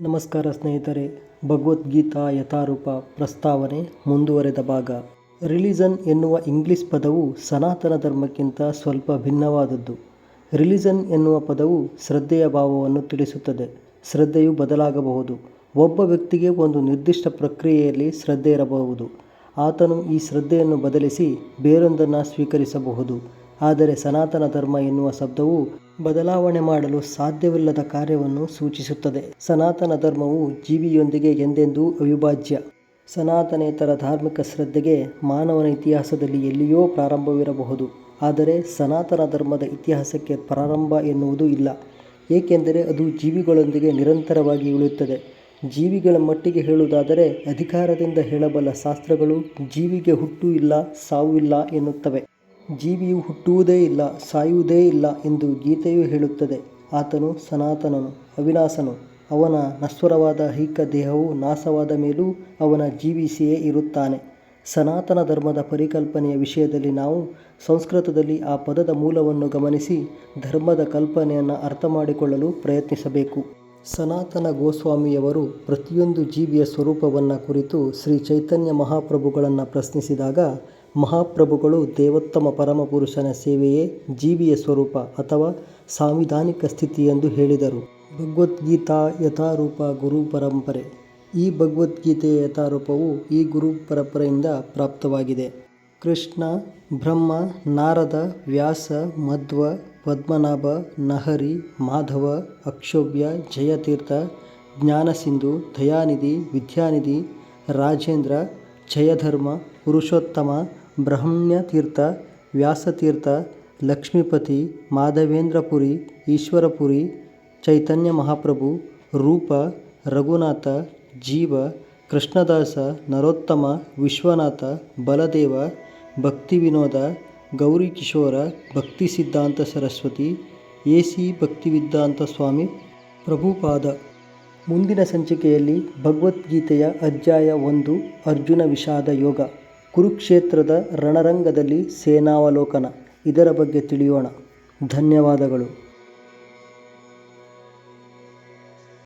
ನಮಸ್ಕಾರ ಸ್ನೇಹಿತರೆ, ಭಗವದ್ಗೀತಾ ಯಥಾರೂಪ ಪ್ರಸ್ತಾವನೆ ಮುಂದುವರೆದ ಭಾಗ. ರಿಲಿಜನ್ ಎನ್ನುವ ಇಂಗ್ಲಿಷ್ ಪದವು ಸನಾತನ ಧರ್ಮಕ್ಕಿಂತ ಸ್ವಲ್ಪ ಭಿನ್ನವಾದದ್ದು. ರಿಲಿಜನ್ ಎನ್ನುವ ಪದವು ಶ್ರದ್ಧೆಯ ಭಾವವನ್ನು ತಿಳಿಸುತ್ತದೆ, ಶ್ರದ್ಧೆಯು ಬದಲಾಗಬಹುದು. ಒಬ್ಬ ವ್ಯಕ್ತಿಗೆ ಒಂದು ನಿರ್ದಿಷ್ಟ ಪ್ರಕ್ರಿಯೆಯಲ್ಲಿ ಶ್ರದ್ಧೆ ಇರಬಹುದು. ಆತನು ಈ ಶ್ರದ್ಧೆಯನ್ನು ಬದಲಿಸಿ ಬೇರೊಂದನ್ನು ಸ್ವೀಕರಿಸಬಹುದು. ಆದರೆ ಸನಾತನ ಧರ್ಮ ಎನ್ನುವ ಶಬ್ದವು ಬದಲಾವಣೆ ಮಾಡಲು ಸಾಧ್ಯವಿಲ್ಲದ ಕಾರ್ಯವನ್ನು ಸೂಚಿಸುತ್ತದೆ. ಸನಾತನ ಧರ್ಮವು ಜೀವಿಯೊಂದಿಗೆ ಎಂದೆಂದೂ ಅವಿಭಾಜ್ಯ. ಸನಾತನೇತರ ಧಾರ್ಮಿಕ ಶ್ರದ್ಧೆಗೆ ಮಾನವನ ಇತಿಹಾಸದಲ್ಲಿ ಎಲ್ಲಿಯೋ ಪ್ರಾರಂಭವಿರಬಹುದು. ಆದರೆ ಸನಾತನ ಧರ್ಮದ ಇತಿಹಾಸಕ್ಕೆ ಪ್ರಾರಂಭ ಎನ್ನುವುದು ಇಲ್ಲ. ಏಕೆಂದರೆ ಅದು ಜೀವಿಗಳೊಂದಿಗೆ ನಿರಂತರವಾಗಿ ಉಳಿಯುತ್ತದೆ. ಜೀವಿಗಳ ಮಟ್ಟಿಗೆ ಹೇಳುವುದಾದರೆ ಅಧಿಕಾರದಿಂದ ಹೇಳಬಲ್ಲ ಶಾಸ್ತ್ರಗಳು ಜೀವಿಗೆ ಹುಟ್ಟು ಇಲ್ಲ, ಸಾವು ಇಲ್ಲ ಎನ್ನುತ್ತವೆ. ಜೀವಿಯು ಹುಟ್ಟುವುದೇ ಇಲ್ಲ, ಸಾಯುವುದೇ ಇಲ್ಲ ಎಂದು ಗೀತೆಯು ಹೇಳುತ್ತದೆ. ಆತನು ಸನಾತನನು, ಅವಿನಾಶನು. ಅವನ ನಸ್ವರವಾದ ಐಕ ದೇಹವು ನಾಶವಾದ ಮೇಲೂ ಅವನ ಜೀವಿಸಿಯೇ ಇರುತ್ತಾನೆ. ಸನಾತನ ಧರ್ಮದ ಪರಿಕಲ್ಪನೆಯ ವಿಷಯದಲ್ಲಿ ನಾವು ಸಂಸ್ಕೃತದಲ್ಲಿ ಆ ಪದದ ಮೂಲವನ್ನು ಗಮನಿಸಿ ಧರ್ಮದ ಕಲ್ಪನೆಯನ್ನು ಅರ್ಥ ಮಾಡಿಕೊಳ್ಳಲು ಪ್ರಯತ್ನಿಸಬೇಕು. ಸನಾತನ ಗೋಸ್ವಾಮಿಯವರು ಪ್ರತಿಯೊಂದು ಜೀವಿಯ ಸ್ವರೂಪವನ್ನು ಕುರಿತು ಶ್ರೀ ಚೈತನ್ಯ ಮಹಾಪ್ರಭುಗಳನ್ನು ಪ್ರಶ್ನಿಸಿದಾಗ ಮಹಾಪ್ರಭುಗಳು ದೇವೋತ್ತಮ ಪರಮಪುರುಷನ ಸೇವೆಯೇ ಜೀವಿಯ ಸ್ವರೂಪ ಅಥವಾ ಸಾಂವಿಧಾನಿಕ ಸ್ಥಿತಿ ಎಂದು ಹೇಳಿದರು. ಭಗವದ್ಗೀತಾ ಯಥಾರೂಪ ಗುರು ಪರಂಪರೆ ಈ ಭಗವದ್ಗೀತೆಯ ಯಥಾರೂಪವು ಈ ಗುರು ಪರಂಪರೆಯಿಂದ ಪ್ರಾಪ್ತವಾಗಿದೆ. ಕೃಷ್ಣ, ಬ್ರಹ್ಮ, ನಾರದ, ವ್ಯಾಸ, ಮಧ್ವ, ಪದ್ಮನಾಭ, ನಹರಿ, ಮಾಧವ ಅಕ್ಷೋಭ್ಯ ಜಯತೀರ್ಥ, ಜ್ಞಾನಸಿಂಧು, ದಯಾನಿಧಿ, ವಿದ್ಯಾನಿಧಿ, ರಾಜೇಂದ್ರ, ಜಯಧರ್ಮ, ಪುರುಷೋತ್ತಮ ಬ್ರಹ್ಮಣ್ಯತೀರ್ಥ ವ್ಯಾಸತೀರ್ಥ, ಲಕ್ಷ್ಮೀಪತಿ, ಮಾಧವೇಂದ್ರಪುರಿ, ಈಶ್ವರಪುರಿ, ಚೈತನ್ಯ ಮಹಾಪ್ರಭು, ರೂಪ, ರಘುನಾಥ, ಜೀವ, ಕೃಷ್ಣದಾಸ, ನರೋತ್ತಮ, ವಿಶ್ವನಾಥ, ಬಲದೇವ ಭಕ್ತಿ ವಿನೋದ ಗೌರಿಕಿಶೋರ ಭಕ್ತಿ ಸಿದ್ಧಾಂತ ಸರಸ್ವತಿ ಎ ಸಿ ಭಕ್ತಿವಿದ್ಧಾಂತ ಸ್ವಾಮಿ, ಪ್ರಭುಪಾದ. ಮುಂದಿನ ಸಂಚಿಕೆಯಲ್ಲಿ ಭಗವದ್ಗೀತೆಯ ಅಧ್ಯಾಯ ಒಂದು, ಅರ್ಜುನ ವಿಷಾದ ಯೋಗ. ಕುರುಕ್ಷೇತ್ರದ ರಣರಂಗದಲ್ಲಿ ಸೇನಾವಲೋಕನ ಇದರ ಬಗ್ಗೆ ತಿಳಿಯೋಣ. ಧನ್ಯವಾದಗಳು.